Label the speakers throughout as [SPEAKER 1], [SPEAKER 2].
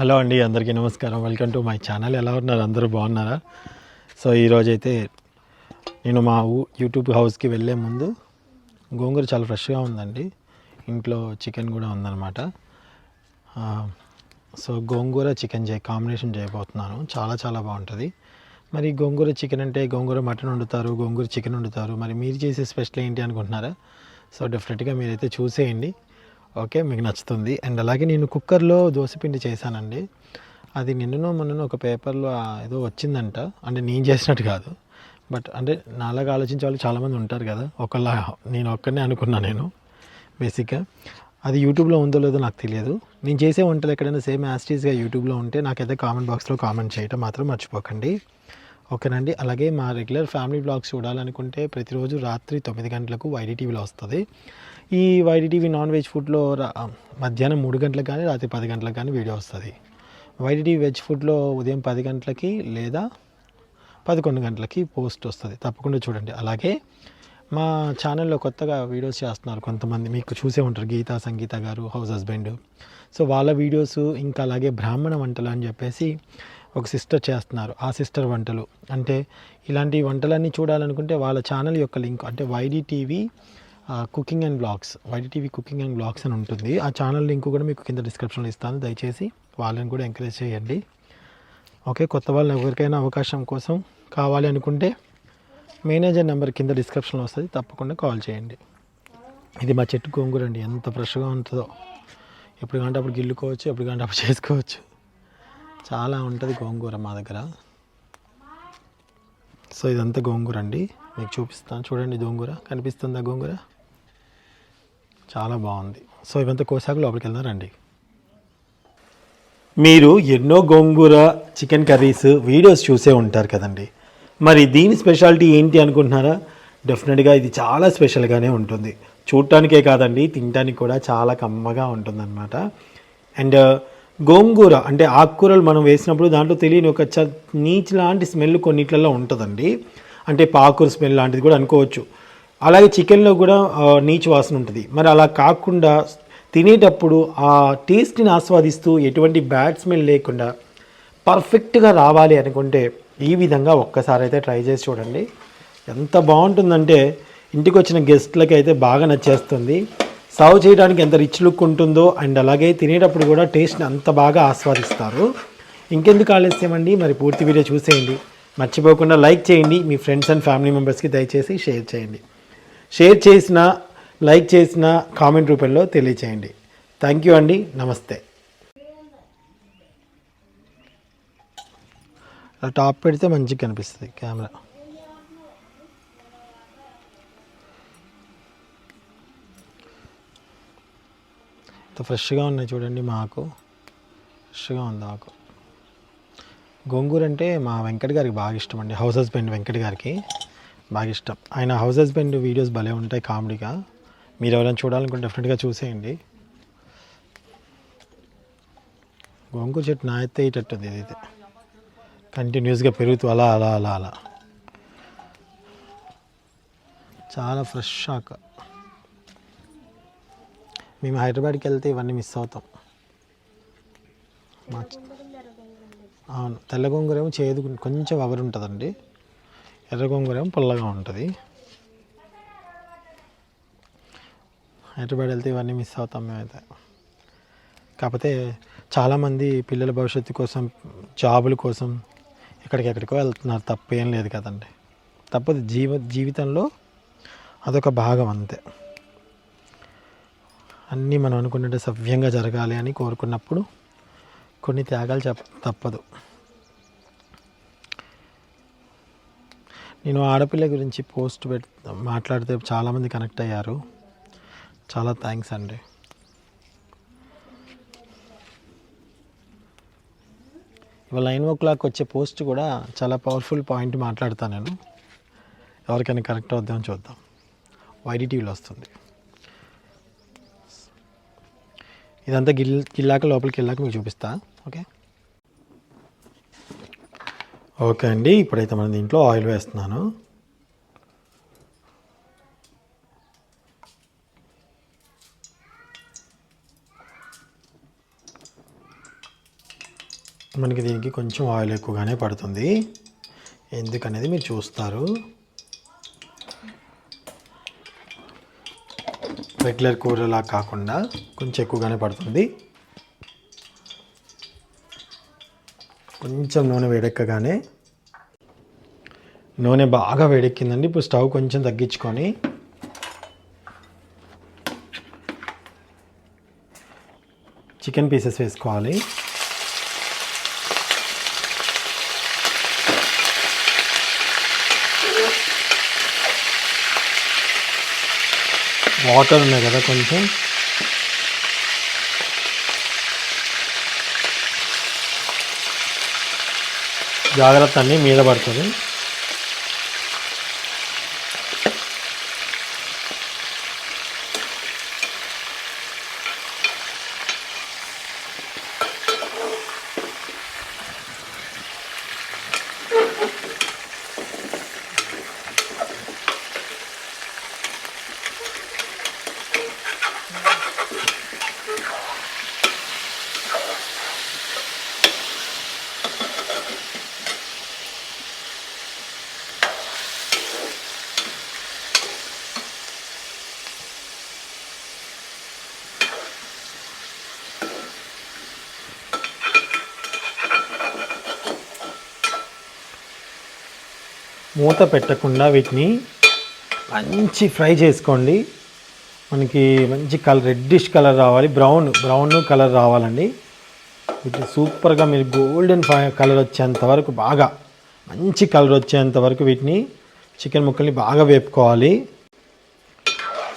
[SPEAKER 1] Hello అండి అందరికీ నమస్కారం. Welcome to my channel. ఎలా ఉన్నారు? అందరూ బాగున్నారా? సో ఈరోజైతే నేను మా ఊ యూట్యూబ్ హౌస్కి వెళ్ళే ముందు గోంగూర చాలా ఫ్రెష్గా ఉందండి. ఇంట్లో చికెన్ కూడా ఉందన్నమాట. సో గోంగూర చికెన్ చే కాంబినేషన్ చేయబోతున్నాను. చాలా చాలా బాగుంటుంది. మరి గోంగూర చికెన్ అంటే గోంగూర మటన్ వండుతారు గోంగూర చికెన్ వండుతారు. మరి మీరు చేసే స్పెషల్ ఏంటి అనుకుంటున్నారా? సో డెఫినెట్గా మీరైతే చూసేయండి. ఓకే మీకు నచ్చుతుంది. అండ్ అలాగే నేను కుక్కర్లో దోశపిండి చేశానండి. అది నిన్ననో మొన్ననో ఒక పేపర్లో ఏదో వచ్చిందంట. అంటే నేను చేసినట్టు కాదు. బట్ అంటే నాలాగా ఆలోచించే వాళ్ళు చాలామంది ఉంటారు కదా. ఒకలా నేను ఒక్కనే అనుకున్నా నేను బేసిక్గా. అది యూట్యూబ్లో ఉందో లేదో నాకు తెలియదు. నేను చేసే వంటలు ఎక్కడైనా సేమ్ యాస్టీస్గా యూట్యూబ్లో ఉంటే నాకైతే కామెంట్ బాక్స్లో కామెంట్ చేయటం మాత్రం మర్చిపోకండి. ఓకేనండి. అలాగే మా రెగ్యులర్ ఫ్యామిలీ బ్లాగ్స్ చూడాలనుకుంటే ప్రతిరోజు రాత్రి తొమ్మిది గంటలకు వైడి టీవీలో వస్తుంది. ఈ వైడిటీవీ నాన్ వెజ్ ఫుడ్లో రా- మధ్యాహ్నం మూడు గంటలకు కానీ రాత్రి పది గంటలకు కానీ వీడియో వస్తుంది. వైడిటీ వెజ్ ఫుడ్లో ఉదయం పది గంటలకి లేదా పదకొండు గంటలకి పోస్ట్ వస్తుంది. తప్పకుండా చూడండి. అలాగే మా ఛానల్లో కొత్తగా వీడియోస్ చేస్తున్నారు కొంతమంది. మీకు చూసే ఉంటారు గీతా సంగీత గారు హౌస్ హస్బెండ్. సో వాళ్ళ వీడియోస్ ఇంకా అలాగే బ్రాహ్మణ వంటలు అని చెప్పేసి ఒక సిస్టర్ చేస్తున్నారు. ఆ సిస్టర్ వంటలు. అంటే ఇలాంటి వంటలన్నీ చూడాలనుకుంటే వాళ్ళ ఛానల్ యొక్క లింక్ అంటే YD TV cooking and blogs YTV cooking and blogs అని ఉంటుంది. ఆ ఛానల్ లింక్ కూడా మీకు కింద డిస్క్రిప్షన్లో ఇస్తాను. దయచేసి వాళ్ళని కూడా ఎంకరేజ్ చేయండి. ఓకే కొత్త వాళ్ళని ఎవరికైనా అవకాశం కోసం కావాలి అనుకుంటే మేనేజర్ నెంబర్ కింద డిస్క్రిప్షన్లో వస్తుంది. తప్పకుండా కాల్ చేయండి. ఇది మా చెట్టు గోంగూర అండి. ఎంత ఫ్రెష్గా ఉంటుందో. ఎప్పుడు కంటే అప్పుడు గిల్లుకోవచ్చు ఎప్పుడు కంటే అప్పుడు చేసుకోవచ్చు. చాలా ఉంటుంది గోంగూర మా దగ్గర. సో ఇదంతా గోంగూర అండి. మీకు చూపిస్తాను. చూడండి గోంగూర. కనిపిస్తుందా గోంగూర? చాలా బాగుంది. సో ఇవంతా కోసాక లోపలికి వెళ్దాం రండి. మీరు ఎన్నో గోంగూర చికెన్ కర్రీస్ వీడియోస్ చూసే ఉంటారు కదండి. మరి దీని స్పెషాలిటీ ఏంటి అనుకుంటున్నారా? డెఫినెట్గా ఇది చాలా స్పెషల్గానే ఉంటుంది. చూడటానికే కాదండి తినడానికి కూడా చాలా కమ్మగా ఉంటుందన్నమాట. అండ్ గోంగూర అంటే ఆకుకూరలు మనం వేసినప్పుడు దాంట్లో తెలియని ఒక చ నీచు లాంటి స్మెల్ కొన్నిట్లలో ఉంటుందండి. అంటే పాకూర స్మెల్ లాంటిది కూడా అనుకోవచ్చు. అలాగే చికెన్లో కూడా నీచు వాసన ఉంటుంది. మరి అలా కాకుండా తినేటప్పుడు ఆ టేస్ట్ని ఆస్వాదిస్తూ ఎటువంటి బ్యాడ్ స్మెల్ లేకుండా పర్ఫెక్ట్గా రావాలి అనుకుంటే ఈ విధంగా ఒక్కసారి అయితే ట్రై చేసి చూడండి. ఎంత బాగుంటుందంటే ఇంటికి వచ్చిన గెస్ట్లకి అయితే బాగా నచ్చేస్తుంది. సర్వ్ చేయడానికి ఎంత రిచ్ లుక్ ఉంటుందో అండ్ అలాగే తినేటప్పుడు కూడా టేస్ట్ని అంత బాగా ఆస్వాదిస్తారు. ఇంకెందుకు ఆలస్యం అండి? మరి పూర్తి వీడియో చూసేయండి. మర్చిపోకుండా లైక్ చేయండి. మీ ఫ్రెండ్స్ అండ్ ఫ్యామిలీ మెంబర్స్కి దయచేసి షేర్ చేయండి. షేర్ చేసిన లైక్ చేసిన కామెంట్ రూపంలో తెలియచేయండి. థ్యాంక్ యూ అండి. నమస్తే. అలా టాప్ పెడితే మంచిగా కనిపిస్తుంది కెమెరా. ఫ్రెష్గా ఉన్నాయి చూడండి మాకు. ఫ్రెష్గా ఉంది ఆకు. గోంగూర అంటే మా వెంకట్ గారికి బాగా ఇష్టం అండి. హౌస్ హస్బెండ్ వెంకట్ గారికి. బాగా ఇష్టం. ఆయన హౌస్ హస్బెండ్ వీడియోస్ భలే ఉంటాయి కామెడీగా. మీరు ఎవరైనా చూడాలనుకుంటే డెఫినెట్గా చూసేయండి. గోంగూర చెట్టు నా అయితే ఇటట్టుంది ఇదైతే కంటిన్యూస్గా పెరుగుతూ అలా అలా అలా అలా. చాలా ఫ్రెష్ ఆక మేము హైదరాబాద్కి వెళ్తే ఇవన్నీ మిస్ అవుతాం. అవును. తెల్ల గోంగూర ఏమో చేదు కొంచెం ఎవరు ఉంటుందండి. ఎర్ర గోంగూర ఏమో పుల్లగా ఉంటుంది. హైదరాబాద్ వెళ్తే ఇవన్నీ మిస్ అవుతాం మేమైతే. కాకపోతే చాలామంది పిల్లల భవిష్యత్తు కోసం జాబుల కోసం ఎక్కడికెక్కడికో వెళ్తున్నారు. తప్పేం లేదు కదండి. తప్పదు. జీవ జీవితంలో అదొక భాగం అంతే. అన్నీ మనం అనుకున్నట్టు సవ్యంగా జరగాలి అని కోరుకున్నప్పుడు కొన్ని త్యాగాలు చెప్ప తప్పదు. నేను ఆడపిల్ల గురించి పోస్ట్ పెట్ మాట్లాడితే చాలామంది కనెక్ట్ అయ్యారు. చాలా థ్యాంక్స్ అండి. ఇవాళ నైన్ ఓ క్లాక్ వచ్చే పోస్ట్ కూడా చాలా పవర్ఫుల్ పాయింట్ మాట్లాడతాను నేను. ఎవరికైనా కరెక్ట్ అవుద్దామని చూద్దాం. వైడిటీవీలో వస్తుంది. ఇదంతా గిల్ గిల్లాక లోపలికి వెళ్ళాక మీకు చూపిస్తా. ఓకే? ఓకే అండి ఇప్పుడైతే మనం దీంట్లో ఆయిల్ వేస్తున్నాను. మనకి దీనికి కొంచెం ఆయిల్ ఎక్కువగానే పడుతుంది. ఎందుకనేది మీరు చూస్తారు. రెగ్యులర్ కూరలా కాకుండా కొంచెం ఎక్కువగానే పడుతుంది. కొంచెం నూనె వేడెక్కగానే. నూనె బాగా వేడెక్కిందండి. ఇప్పుడు స్టవ్ కొంచెం తగ్గించుకొని. చికెన్ పీసెస్ వేసుకోవాలి. వాటర్ ఉన్నాయి కదా కొంచెం. జాగ్రత్త అన్ని మీద పడుతుంది. మూత పెట్టకుండా వీటిని మంచి ఫ్రై చేసుకోండి. మనకి మంచి కలర్ రెడ్డిష్ కలర్ రావాలి. బ్రౌన్ బ్రౌన్ కలర్ రావాలండి. వీటి సూపర్గా మీరు గోల్డెన్ కలర్ వచ్చేంత వరకు బాగా మంచి కలర్ వచ్చేంత వరకు వీటిని చికెన్ ముక్కల్ని బాగా వేపుకోవాలి.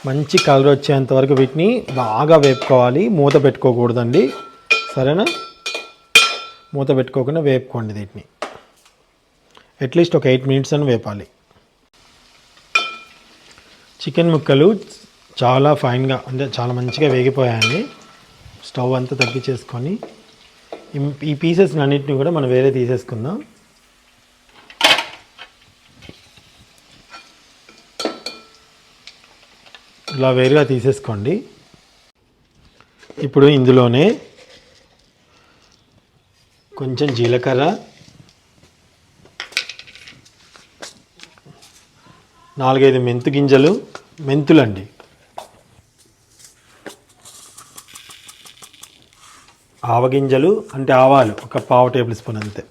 [SPEAKER 1] మంచి కలర్ వచ్చేంత వరకు వీటిని బాగా వేపుకోవాలి. మూత పెట్టుకోకూడదండి. సరేనా? మూత పెట్టుకోకుండా వేపుకోండి వీటిని. అట్లీస్ట్ ఒక ఎయిట్ మినిట్స్ అని వేపాలి. చికెన్ ముక్కలు చాలా ఫైన్గా అంటే చాలా మంచిగా వేగిపోయాయండి. స్టవ్ అంతా తగ్గించేసుకొని ఈ- పీసెస్ అన్నింటిని కూడా మనం వేరే తీసేసుకుందాం. ఇలా వేరుగా తీసేసుకోండి. ఇప్పుడు ఇందులోనే కొంచెం జీలకర్ర నాలుగైదు మెంతు గింజలు మెంతులండి. ఆవగింజలు అంటే ఆవాలు ఒక పావు టేబుల్ స్పూన్ అంతే.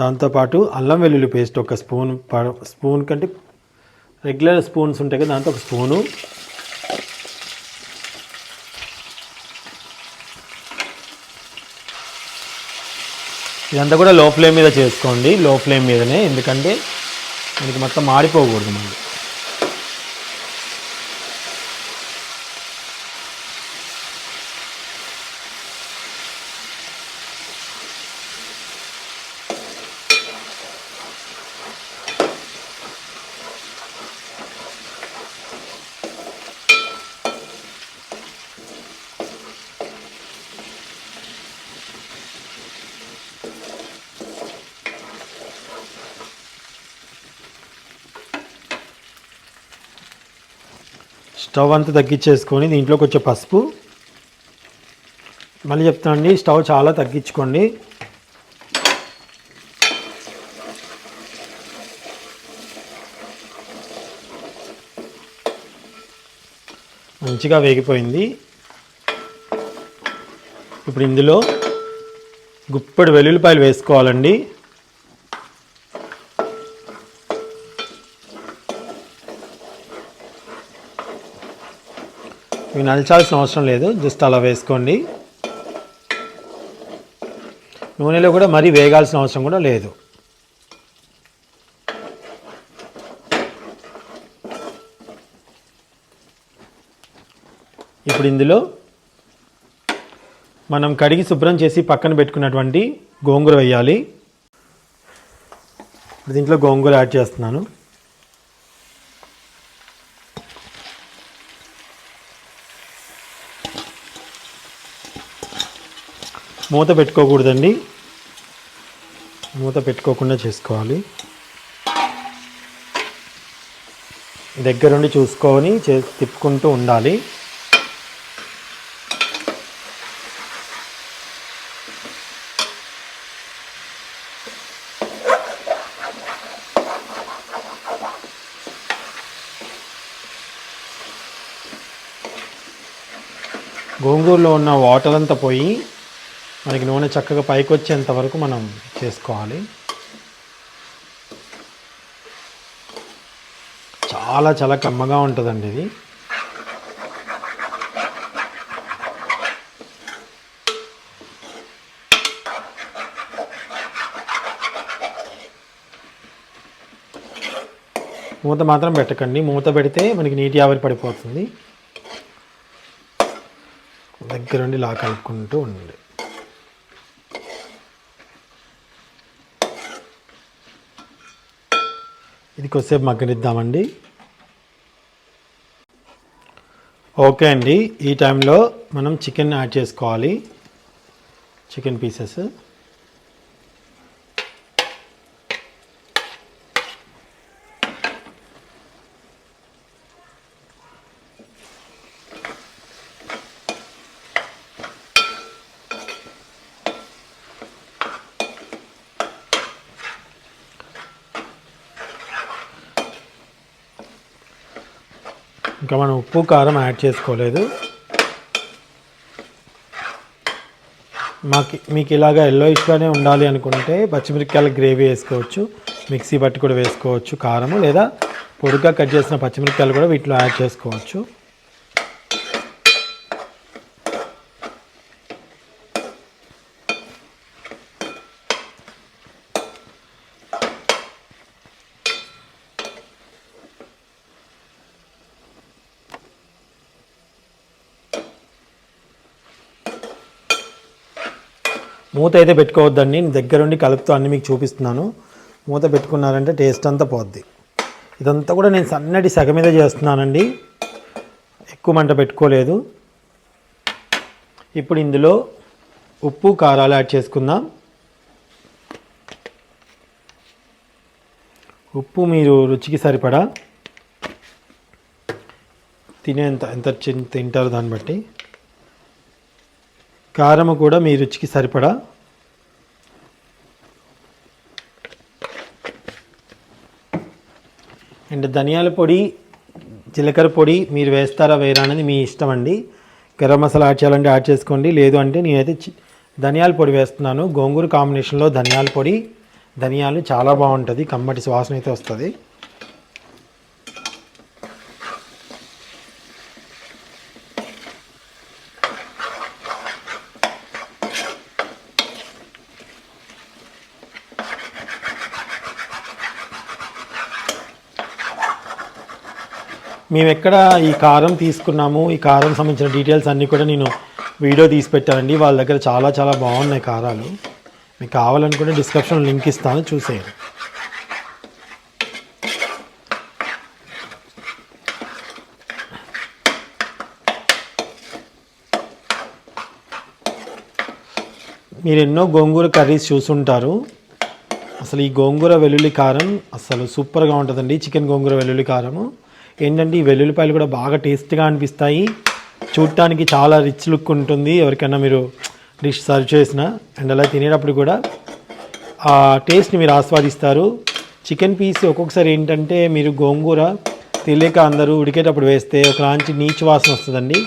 [SPEAKER 1] దాంతోపాటు అల్లం వెల్లుల్లి పేస్ట్ ఒక స్పూన్ స్పూన్ కంటే రెగ్యులర్ స్పూన్స్ ఉంటాయి కదా దాంతో ఒక స్పూను ఇదంతా కూడా లో ఫ్లేమ్ మీద చేసుకోండి. లో ఫ్లేమ్ మీదనే. ఎందుకంటే మనకి మొత్తం మాడిపోకూడదు మళ్ళీ. స్టవ్ అంతా తగ్గించేసుకొని దీంట్లో కొంచెం పసుపు. మళ్ళీ చెప్తానండి స్టవ్ చాలా తగ్గించుకోండి. మంచిగా వేగిపోయింది. ఇప్పుడు ఇందులో గుప్పడి వెల్లుల్లిపాయలు వేసుకోవాలండి. ఇవి నలచాల్సిన అవసరం లేదు. జస్ట్ అలా వేసుకోండి. నూనెలో కూడా మరీ వేగాల్సిన అవసరం కూడా లేదు. ఇప్పుడు ఇందులో మనం కడిగి శుభ్రం చేసి పక్కన పెట్టుకున్నటువంటి గోంగూర వేయాలి. దీంట్లో గోంగూర యాడ్ చేస్తున్నాను. మూత పెట్టుకోకూడదండి. మూత పెట్టుకోకుండా చేసుకోవాలి. దగ్గరుండి చూసుకొని చే తిప్పుకుంటూ ఉండాలి. గోంగూరులో ఉన్న వాటర్ అంతా పోయి మనకి నూనె చక్కగా పైకి వచ్చేంత వరకు మనం చేసుకోవాలి. చాలా చాలా కమ్మగా ఉంటుందండి ఇది. మూత మాత్రం పెట్టకండి. మూత పెడితే మనకి నీటి ఆవిరి పడిపోతుంది. దగ్గరుండి లా కలుపుకుంటూ ఉండండి ఇది కొద్దిసేపు మగ్గనిద్దామండి. ఓకే అండి ఈ టైంలో మనం చికెన్ యాడ్ చేసుకోవాలి. Chicken pieces. ఇంకా మనం ఉప్పు కారం యాడ్ చేసుకోలేదు. మాకు మీకు ఇలాగా ఎల్లోయిష్గానే ఉండాలి అనుకుంటే పచ్చిమిరపకాయల గ్రేవీ వేసుకోవచ్చు మిక్సీ బట్టి కూడా వేసుకోవచ్చు కారము లేదా పొడిగా కట్ చేసిన పచ్చిమిరపకాయలు కూడా వీటిలో యాడ్ చేసుకోవచ్చు. మూత అయితే పెట్టుకోవద్దండి. నేను దగ్గరుండి కలుపుతూ అన్ని మీకు చూపిస్తున్నాను. మూత పెట్టుకున్నారంటే టేస్ట్ అంతా పోద్ది. ఇదంతా కూడా నేను సన్నటి సగ మీద చేస్తున్నానండి. ఎక్కువ మంట పెట్టుకోలేదు. ఇప్పుడు ఇందులో ఉప్పు కారాలు యాడ్ చేసుకుందాం. ఉప్పు మీరు రుచికి సరిపడా తినేంత ఎంత తింటారు దాన్ని బట్టి. కారము కూడా మీ రుచికి సరిపడా? అండ్ ధనియాల పొడి జీలకర్ర పొడి మీరు వేస్తారా వేరా అనేది మీ ఇష్టం అండి. గరం మసాలా యాడ్ చేయాలంటే యాడ్ చేసుకోండి. లేదు అంటే నేనైతే చి- ధనియాల పొడి వేస్తున్నాను. గోంగూర కాంబినేషన్లో ధనియాల పొడి ధనియాలు చాలా బాగుంటుంది. కమ్మటి సువాసన అయితే వస్తుంది. మేము ఎక్కడ ఈ కారం తీసుకున్నాము ఈ కారం సంబంధించిన డీటెయిల్స్ అన్నీ కూడా నేను వీడియో తీసి పెట్టానండి. వాళ్ళ దగ్గర చాలా చాలా బాగున్నాయి కారాలు. మీకు కావాలనుకుంటే డిస్క్రిప్షన్ లింక్ ఇస్తాను చూసేయండి. మీరు ఎన్నో గోంగూర కర్రీస్ చూసుంటారు. అసలు ఈ గోంగూర వెల్లుల్లి కారం అసలు సూపర్గా ఉంటుందండి. చికెన్ గోంగూర వెల్లుల్లి కారము. ఏంటంటే ఈ వెల్లుల్లిపాయలు కూడా బాగా టేస్ట్గా అనిపిస్తాయి. చూడటానికి చాలా రిచ్ లుక్ ఉంటుంది. ఎవరికైనా మీరు డిష్ సర్వ్ చేసిన అండ్ అలా తినేటప్పుడు కూడా ఆ టేస్ట్ని మీరు ఆస్వాదిస్తారు. చికెన్ పీస్ ఒక్కొక్కసారి ఏంటంటే మీరు గోంగూర తెలియక అందరూ ఉడికేటప్పుడు వేస్తే ఒక లాంటి నీచు వాసన వస్తుందండి.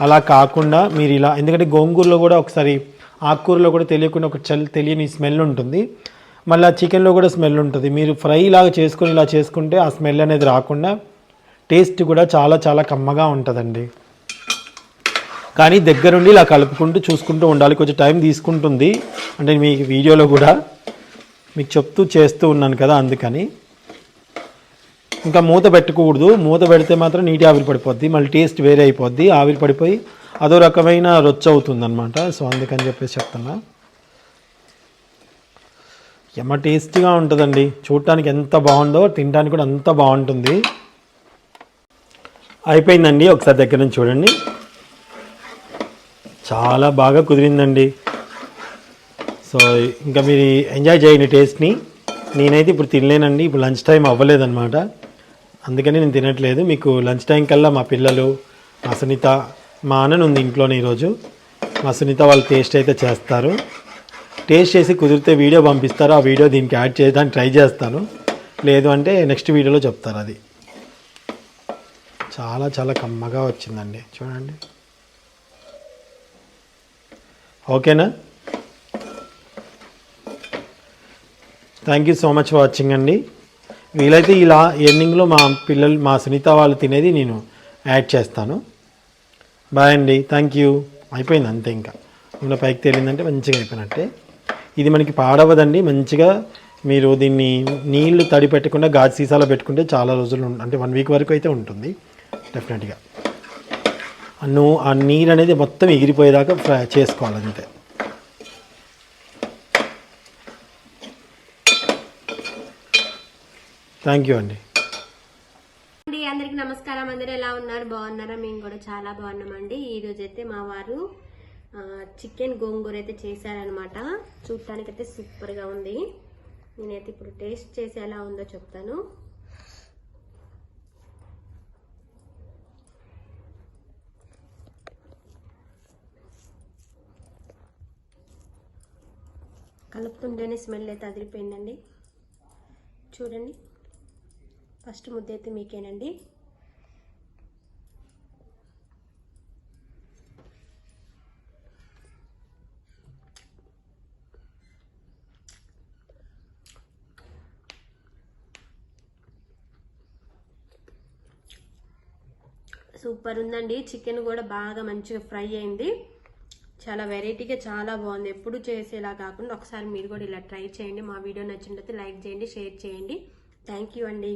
[SPEAKER 1] అలా కాకుండా మీరు ఇలా ఎందుకంటే గోంగూరలో కూడా ఒకసారి ఆకుకూరలో కూడా తెలియకుండా ఒక చల్ తెలియని స్మెల్ ఉంటుంది. మళ్ళీ చికెన్లో కూడా స్మెల్ ఉంటుంది. మీరు ఫ్రై లాగా చేసుకొని ఇలా చేసుకుంటే ఆ స్మెల్ అనేది రాకుండా టేస్ట్ కూడా చాలా చాలా కమ్మగా ఉంటుందండి. కానీ దగ్గరుండి ఇలా కలుపుకుంటూ చూసుకుంటూ ఉండాలి. కొంచెం టైం తీసుకుంటుంది. అంటే మీ వీడియోలో కూడా మీకు చెప్తూ చేస్తూ ఉన్నాను కదా అందుకని. ఇంకా మూత పెట్టకూడదు. మూత పెడితే మాత్రం నీటి ఆవిరి పడిపోద్ది. మళ్ళీ టేస్ట్ వేరే అయిపోద్ది. ఆవిరి పడిపోయి అదో రకమైన రొచ్చు అవుతుంది అనమాట సో అందుకని చెప్పేసి చెప్తున్నా. ఎమ్మ టేస్టీగా ఉంటుందండి. చూడటానికి ఎంత బాగుందో తినడానికి కూడా అంత బాగుంటుంది. అయిపోయిందండి ఒకసారి దగ్గర నుంచి చూడండి. చాలా బాగా కుదిరిందండి. సో ఇంకా మీరు ఎంజాయ్ చేయండి టేస్ట్ని. నేనైతే ఇప్పుడు తినలేనండి ఇప్పుడు లంచ్ టైం అవ్వలేదన్నమాట. అందుకని నేను తినట్లేదు. మీకు లంచ్ టైం కల్లా మా పిల్లలు మా సునీత మా అన్నను ఉంది ఇంట్లోనే ఈరోజు. మా సునీత వాళ్ళు టేస్ట్ అయితే చేస్తారు. టేస్ట్ చేసి కుదిరితే వీడియో పంపిస్తారు ఆ వీడియో దీనికి యాడ్ చేయడానికి ట్రై చేస్తాను. లేదు అంటే నెక్స్ట్ వీడియోలో చెప్తారు అది. చాలా చాలా కమ్మగా వచ్చిందండి. చూడండి. ఓకేనా? Thank you so much for watching అండి. వీలైతే ఇలా ఎండింగ్లో మా పిల్లలు మా సునీత వాళ్ళు తినేది నేను యాడ్ చేస్తాను. బాయ్ అండి. థ్యాంక్ యూ అయిపోయింది అంతే ఇంకా. నూనె పైకి తేలిందంటే మంచిగా అయిపోయినట్టే. ఇది మనకి పాడవదండి. మంచిగా మీరు దీన్ని నీళ్ళు తడి పెట్టకుండా గాజు సీసాలో పెట్టుకుంటే చాలా రోజులు అంటే వన్ వీక్ వరకు అయితే ఉంటుంది. డెఫినెట్గా నువ్వు ఆ నీరు అనేది మొత్తం ఎగిరిపోయేదాకా ఫ్రై చేసుకోవాలి అంతే థ్యాంక్ యూ అండి
[SPEAKER 2] అందరికి నమస్కారం. అందరూ ఎలా ఉన్నారు? బాగున్నారా? మేము కూడా చాలా బాగున్నామండి. ఈరోజు అయితే మా వారు చికెన్ గోంగూర అయితే చేశారనమాట చూడటానికి అయితే ఉంది. నేనైతే ఇప్పుడు టేస్ట్ చేసి ఎలా ఉందో చెప్తాను. కలుపుతుంటేనే స్మెల్ అయితే అదిరిపోయిందండి. చూడండి. ఫస్ట్ ముద్ద అయితే మీకేనండి. సూపర్ ఉందండి. చికెన్ కూడా బాగా మంచిగా ఫ్రై అయింది. చాలా వెరైటీగా చాలా బాగుంది. ఎప్పుడు చేసేలా కాకుండా ఒకసారి మీరు కూడా ఇలా ట్రై చేయండి. మా వీడియో నచ్చినట్లయితే లైక్ చేయండి షేర్ చేయండి. థ్యాంక్ యూ అండి.